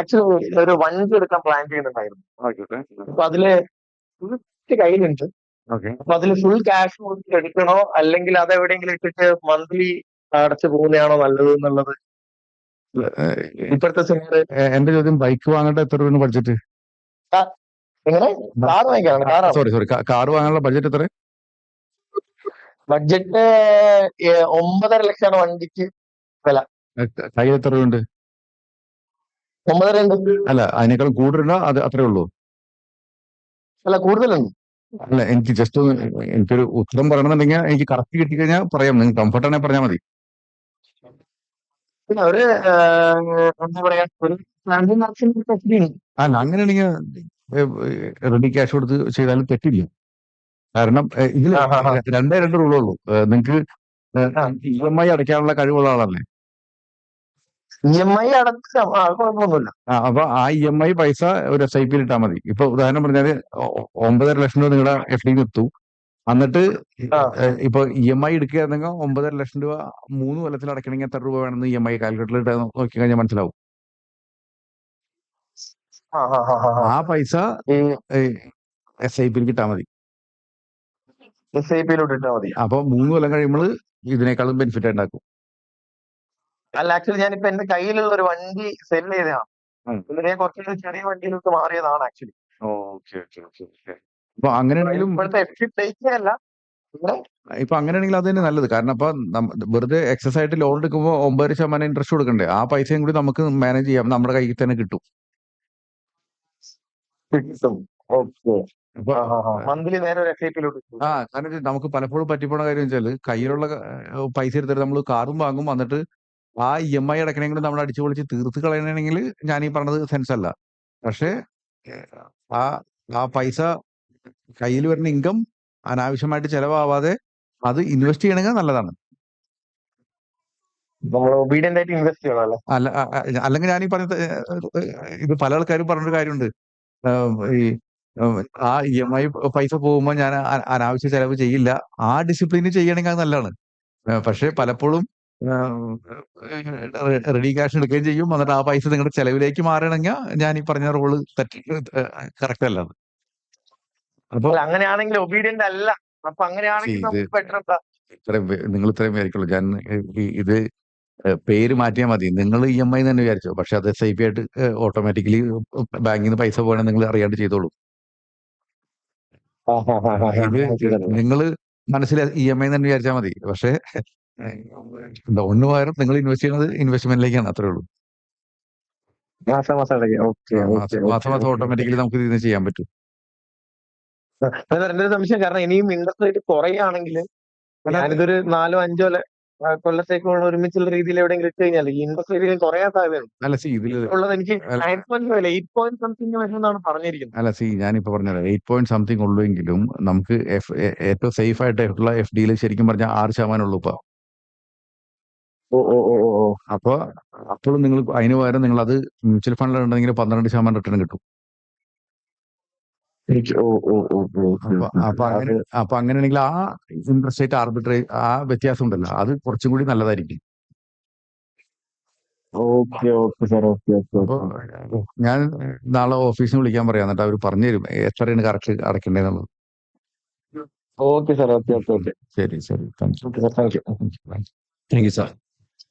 Actually ഒരു വണ്ടി എടുക്കാൻ പ്ലാൻ ചെയ്യുന്നുണ്ടായിരുന്നു അപ്പൊ അതിൽ കയ്യിലുണ്ട്. അപ്പൊ അതിൽ ഫുൾ ക്യാഷ് കൊടുത്തിട്ട് എടുക്കണോ? അല്ലെങ്കിൽ അത് എവിടെയെങ്കിലും ഇട്ടിട്ട് മന്ത്ലി അടച്ചു പോകുന്നതാണോ നല്ലത് എന്നുള്ളത്? ഇപ്പോഴത്തെ സിനിമ എന്റെ ചോദ്യം ബൈക്ക് വാങ്ങേണ്ട എത്ര രൂപ ബഡ്ജറ്റ് കാർ വാങ്ങിക്കാണ് സോറി സോറി കാർ വാങ്ങാനുള്ള ബഡ്ജറ്റ് എത്ര? ബഡ്ജറ്റ് ഒമ്പതര ലക്ഷമാണ് വണ്ടിക്ക് വില. കയ്യിൽ എത്ര രൂപ ഉണ്ട് ഒമ്പതര ഉണ്ട് അല്ല അതിനേക്കാളും കൂടുതലോ അത് അത്രേ ഉള്ളൂ. അല്ല കൂടുതലുണ്ട്. അല്ല എനിക്ക് ജസ്റ്റ് എനിക്കൊരു ഉത്തരം പറയണമെന്നുണ്ടെങ്കിൽ എനിക്ക് കറക്റ്റ് കിട്ടിക്കഴിഞ്ഞാൽ പറയാം. നിങ്ങൾ കംഫർട്ട് ആണെങ്കിൽ പറഞ്ഞാൽ മതി. ഒരു എന്താ പറയാ ഒരു അല്ല അങ്ങനെയാണെങ്കിൽ റെഡി ക്യാഷ് കൊടുത്ത് ചെയ്താലും തെറ്റില്ല. കാരണം ഇതിൽ. രണ്ടേ രണ്ട് റൂളുള്ളൂ നിങ്ങൾക്ക് ആ. ഇ എം ഐ അടയ്ക്കാനുള്ള കഴിവുള്ള ആളല്ലേ? ഇ എം ഐ അടച്ചാം ആ അത് കുഴപ്പമൊന്നുമില്ല അപ്പൊ ആ ഇ എം ഐ പൈസ ഒരു എസ് ഐ പിയിൽ ഇട്ടാൽ മതി. ഇപ്പൊ ഉദാഹരണം പറഞ്ഞാൽ ഒമ്പതര ലക്ഷം രൂപ നിങ്ങളുടെ എഫ് ഡി നിർത്തും എന്നിട്ട്. ഇപ്പൊ ഇ എം ഐ എടുക്കുകയാണെങ്കിൽ ഒമ്പതര ലക്ഷം രൂപ മൂന്ന് കൊല്ലത്തിൽ അടയ്ക്കണമെങ്കിൽ എത്ര രൂപ വേണമെന്ന് ഇ എം ഐ കാൽക്കുലേറ്റർ ഇട്ട് നോക്കി കഴിഞ്ഞാൽ മനസ്സിലാവും. ആ പൈസ എസ് ഐ പിയിൽ ഇട്ടാൽ മതി. എസ് ഐ പിയിലോട്ട് ഇട്ടാൽ മതി. അപ്പൊ മൂന്ന് കൊല്ലം കഴിയുമ്പോൾ ഇതിനേക്കാളും ബെനിഫിറ്റ് ഉണ്ടാക്കും. അല്ല ആക്ച്വലി ഞാനിപ്പോ എന്റെ കയ്യിലുള്ള ഒരു വണ്ടി സെൽ ചെയ്തതാണ്. ഞാൻ കുറച്ചുകൂടി ചെറിയ വണ്ടിയിലോട്ട് മാറിയതാണ് ആക്ച്വലി അപ്പൊ അങ്ങനെയാണെങ്കിലും അല്ല. ഇപ്പൊ അങ്ങനെയാണെങ്കിൽ അത് തന്നെ നല്ലത്. കാരണം നമ്മ- വെറുതെ എക്സസ് ആയിട്ട് ലോൺ എടുക്കുമ്പോൾ ഒമ്പത് ശതമാനം ഇൻട്രസ്റ്റ് കൊടുക്കണ്ടേ? ആ പൈസയും കൂടി നമുക്ക് മാനേജ് ചെയ്യാം. നമ്മുടെ കയ്യിൽ തന്നെ കിട്ടും. ആ കാരണം നമുക്ക് പലപ്പോഴും പറ്റിപ്പോണ കാര്യം വെച്ചാൽ കയ്യിലുള്ള പൈസ എടുത്തിട്ട് നമ്മൾ കാറും വാങ്ങും വന്നിട്ട് ആ ഇ എം ഐ അടക്കണമെങ്കിൽ നമ്മൾ അടിച്ചു പൊളിച്ച് തീർത്ത് കളയണമെങ്കിൽ ഞാൻ ഈ പറഞ്ഞത് സെൻസ് അല്ല. പക്ഷേ ആ ആ പൈസ കയ്യിൽ വരുന്ന ഇൻകം അനാവശ്യമായിട്ട് ചെലവാവാതെ അത് ഇൻവെസ്റ്റ് ചെയ്യണമെങ്കിൽ നല്ലതാണ്. അല്ലേ അല്ലെങ്കിൽ ഞാൻ ഈ പറഞ്ഞ ഇത് പല ആൾക്കാരും പറഞ്ഞൊരു കാര്യമുണ്ട്. ഈ ആ ഇ എം ഐ പൈസ പോകുമ്പോൾ ഞാൻ അനാവശ്യ ചെലവ് ചെയ്യില്ല. ആ ഡിസിപ്ലിന് ചെയ്യണമെങ്കിൽ അത് നല്ലതാണ്. പക്ഷേ പലപ്പോഴും റെഡി ക്യാഷ് എടുക്കുകയും ചെയ്യും. എന്നിട്ട് ആ പൈസ നിങ്ങളുടെ ചെലവിലേക്ക് മാറണമെങ്കിൽ ഞാൻ ഈ പറഞ്ഞ റോൾ തെറ്റി കറക്റ്റ് അല്ല അത്. അപ്പൊ അങ്ങനെയാണെങ്കിൽ ഒബീഡിയന്റ് അല്ല. അപ്പൊ അങ്ങനെയാണെങ്കിൽ നിങ്ങൾ ഇത്രയും വിചാരിക്കുള്ളൂ. ഞാൻ ഇത് പേര് മാറ്റിയാൽ മതി. നിങ്ങൾ ഇ എം ഐ തന്നെ വിചാരിച്ചോ. പക്ഷെ അത് എസ് ഐ പി ആയിട്ട് ഓട്ടോമാറ്റിക്കലി ബാങ്കിൽ നിന്ന് പൈസ പോകണം നിങ്ങൾ അറിയാണ്ട് ചെയ്തോളൂ. ഇത് നിങ്ങൾ മനസ്സിൽ ഇ എം ഐ തന്നെ വിചാരിച്ചാൽ മതി. പക്ഷേ ലോണിന് പകരം നിങ്ങൾ ഇൻവെസ്റ്റ് ചെയ്യുന്നത് ഇൻവെസ്റ്റ്മെന്റിലേക്കാണ് അത്രേ ഉള്ളൂ. മാസം മാസം ഓട്ടോമാറ്റിക്കലി നമുക്ക് ഇതിന് ചെയ്യാൻ പറ്റും. എന്റെ ഒരു സംശയം കാരണം ഇനിയും ഇൻട്രസ്റ്റ് റേറ്റ് കുറയുകയാണെങ്കിൽ ഞാനിതൊരു നാലോ അഞ്ചോ കൊല്ലത്തേക്ക് ഒരുമിച്ചുള്ള രീതിയിൽ എവിടെയെങ്കിലും ഇട്ട് കഴിഞ്ഞാൽ ഇൻട്രസ്റ്റ് റേറ്റ് കുറയാൻ സാധ്യതയുണ്ട്. അല്ല സി ഇതിൽ എനിക്ക്. Nine point eight point something വരുന്നതാണ് പറഞ്ഞിരിക്കുന്നത്. അല്ല സി ഞാനിപ്പോ പറഞ്ഞത് എയ്റ്റ് പോയിന്റ് സംതിങ് ഉള്ളുവെങ്കിലും നമുക്ക് എഫ് ഏറ്റവും സേഫ് ആയിട്ടുള്ള എഫ് ഡിയിൽ ശരിക്കും പറഞ്ഞാൽ ആറ് ശതമാനം ഉള്ളൂ ഇപ്പൊ. ഓ ഓ ഓ ഓ ഓ. അപ്പൊ അപ്പോഴും നിങ്ങൾ അതിന് പകരം നിങ്ങൾ അത് മ്യൂച്വൽ ഫണ്ടിൽ ഉണ്ടെങ്കിൽ പന്ത്രണ്ട് ശതമാനം റിട്ടേൺ കിട്ടും. എനിക്ക് ഓ ഓ ഓ ഓ അപ്പൊ അപ്പൊ അങ്ങനെ അപ്പൊ അങ്ങനെയാണെങ്കിൽ ആ ഇൻട്രസ്റ്റ് റേറ്റ് ആർബിട്രേ ആ വ്യത്യാസം ഉണ്ടല്ലോ അത് കുറച്ചും കൂടി നല്ലതായിരിക്കും. Okay okay sir okay okay അപ്പൊ ഞാൻ നാളെ ഓഫീസിൽ നിന്ന് വിളിക്കാൻ പറയാം. എന്നിട്ട് അവർ പറഞ്ഞു തരും. എത്രയാണ് correct അടയ്ക്കേണ്ടതെന്നുള്ളത് okay sir okay okay okay. ശരി ശരി. Thank you okay sir. Thank you. Thank you. Sir